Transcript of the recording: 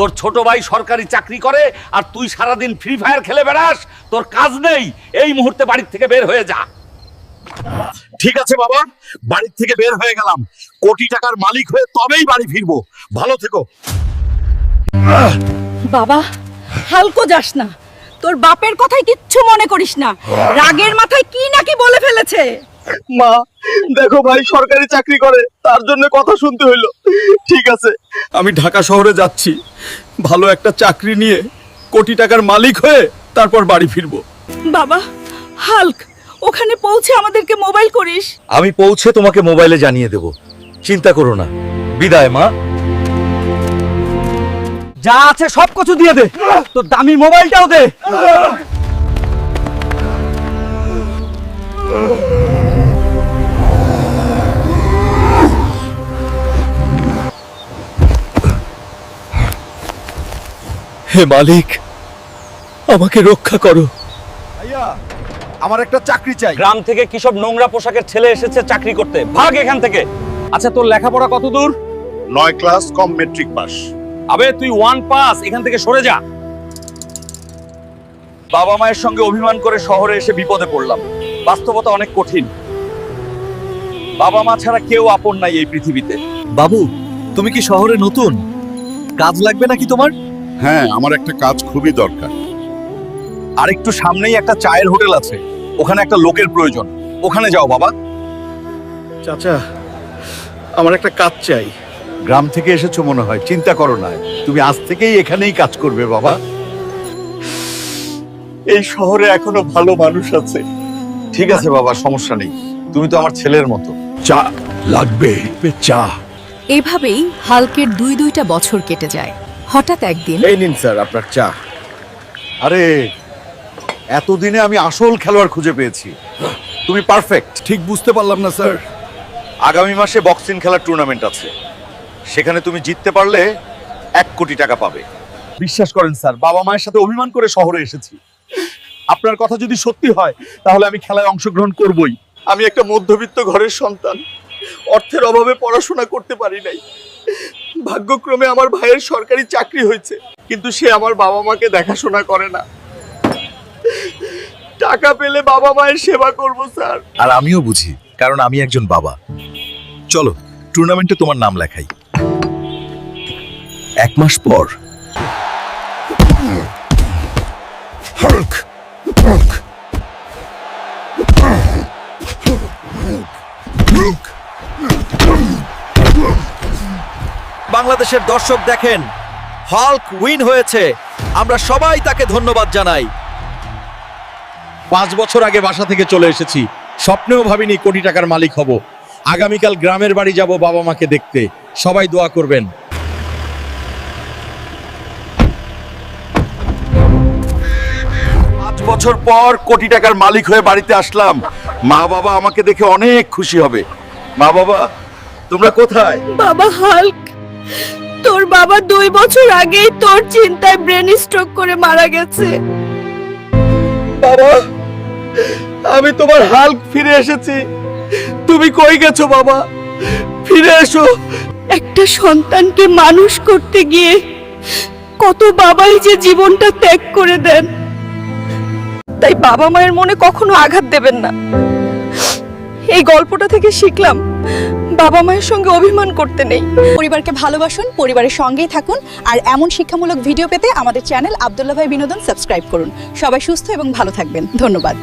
তোর ছোট ভাই সরকারি চাকরি করে আর তুই সারাদিন ফ্রি ফায়ার খেলে বেড়াস তোর কাজ নেই। এই মুহূর্তে বাড়ির থেকে বের হয়ে যা। ঠিক আছে বাবা বাড়ির থেকে বের হয়ে গেলাম। কোটি টাকার মালিক হয়ে তবেই বাড়ি ফিরবো। ভালো থেকো। বাবা হালকো যাস না। তোর বাপের কথাই কিচ্ছু মনে করিস না। রাগের মাথায় কি নাকি বলে ফেলেছে? মা দেখো ভাই সরকারি চাকরি করে তার জন্য কথা শুনতে হইল। ঠিক আছে আমি ঢাকা শহরে যাচ্ছি। ভালো একটা চাকরি নিয়ে কোটি টাকার মালিক হয়ে তারপর বাড়ি ফিরবো। বাবা হাল্ক ওখানে পৌঁছে আমাদেরকে মোবাইল করিস। আমি পৌঁছে তোমাকে মোবাইলে জানিয়ে দেব। চিন্তা করো না। বিদায় মা। যা আছে সব কিছু দিয়ে দে। তোর দামি মোবাইলটাও দে। হে মালিক আমাকে রক্ষা করো। আমার একটা চাকরি চাই। গ্রাম থেকে কি সব নোংরা পোশাকের ছেলে এসেছে চাকরি করতে? ভাগ এখান থেকে। আচ্ছা তোর লেখাপড়া কত দূর? নয় ক্লাস কম মেট্রিক পাস। আবে তুই ওয়ান পাস এখান থেকে সরে যা। বাবা মায়ের সঙ্গে অভিমান করে শহরে এসে বিপদে পড়লাম। বাস্তবতা অনেক কঠিন। বাবা মা ছাড়া কেউ আপন নাই এই পৃথিবীতে। বাবু তুমি কি শহরে নতুন? কাজ লাগবে নাকি তোমার? হ্যাঁ আমার একটা কাজ খুবই দরকার। আর একটু সামনেই একটা চায়ের হোটেল আছে। ওখানে একটা লোকের প্রয়োজন। ওখানে যাও বাবা। চাচা আমার একটা কাজ চাই। গ্রাম থেকে এসেছ মনে হয়। চিন্তা করো না। তুমি আজ থেকেই এখানেই কাজ করবে বাবা। এই শহরে এখনও ভালো মানুষ আছে। ঠিক আছে বাবা সমস্যা নেই। তুমি তো আমার ছেলের মতো। চা লাগবে। চা এভাবেই হালকের দুই দুইটা বছর কেটে যায়। হঠাৎ একদিন এই নিন স্যার আপনার চা। আরে এতদিনে আমি আসল খেলোয়াড় খুঁজে পেয়েছি। তুমি পারফেক্ট ঠিক বুঝতে পারলাম না স্যার। আগামী মাসে বক্সিং খেলার টুর্নামেন্ট আছে। সেখানে তুমি জিততে পারলে এক কোটি টাকা পাবে। বিশ্বাস করেন স্যার বাবা মায়ের সাথে অভিমান করে শহরে এসেছি। আপনার কথা যদি সত্যি হয় তাহলে আমি খেলায় অংশগ্রহণ করবই। আমি একটা মধ্যবিত্ত ঘরের সন্তান। অর্থের অভাবে পড়াশোনা করতে পারি নাই। ভাগ্যক্রমে আমার ভাইয়ের সরকারি চাকরি হয়েছে, কিন্তু সে আমার বাবা মাকে দেখাশোনা করে না। টাকা পেলে বাবা মায়ের সেবা করব, স্যার। আর আমিও বুঝি, কারণ আমি একজন বাবা। চলো টুর্নামেন্টে তোমার নাম লেখাই। এক মাস পর। হাল্ক! বাংলাদেশের দর্শক দেখেন, হল্ক উইন হয়েছে। আমরা সবাই তাকে ধন্যবাদ জানাই। পাঁচ বছর আগে বাসা থেকে চলে এসেছি। স্বপ্নেও ভাবিনি কোটি টাকার মালিক হব। আগামীকাল গ্রামের বাড়ি যাব বাবা মাকে দেখতে। সবাই দোয়া করবেন। পাঁচ বছর পর কোটি টাকার মালিক হয়ে বাড়িতে আসলাম। মা বাবা আমাকে দেখে অনেক খুশি হবে। মা বাবা, তোমরা কোথায়? বাবা, হাল্ক। তোর বাবা দুই বছর আগেই তোর চিন্তায় ব্রেন স্ট্রোক করে মারা গেছে। বাবা আমি তোমার হাল ফিরে এসেছি। তুমি কই গেছো বাবা? ফিরে এসো। একটা সন্তানকে মানুষ করতে গিয়ে কত বাবাই যে জীবনটা ত্যাগ করে দেন। তাই বাবা মায়ের মনে কখনো আঘাত দেবেন না। এই গল্পটা থেকে শিখলাম, বাবা মায়ের সঙ্গে অভিমান করতে নেই। পরিবারকে ভালোবাসুন, পরিবারের সঙ্গেই থাকুন, আর এমন শিক্ষামূলক ভিডিও পেতে আমাদের চ্যানেল আবদুল্লাহ ভাই বিনোদন সাবস্ক্রাইব করুন। সবাই সুস্থ এবং ভালো থাকবেন। ধন্যবাদ।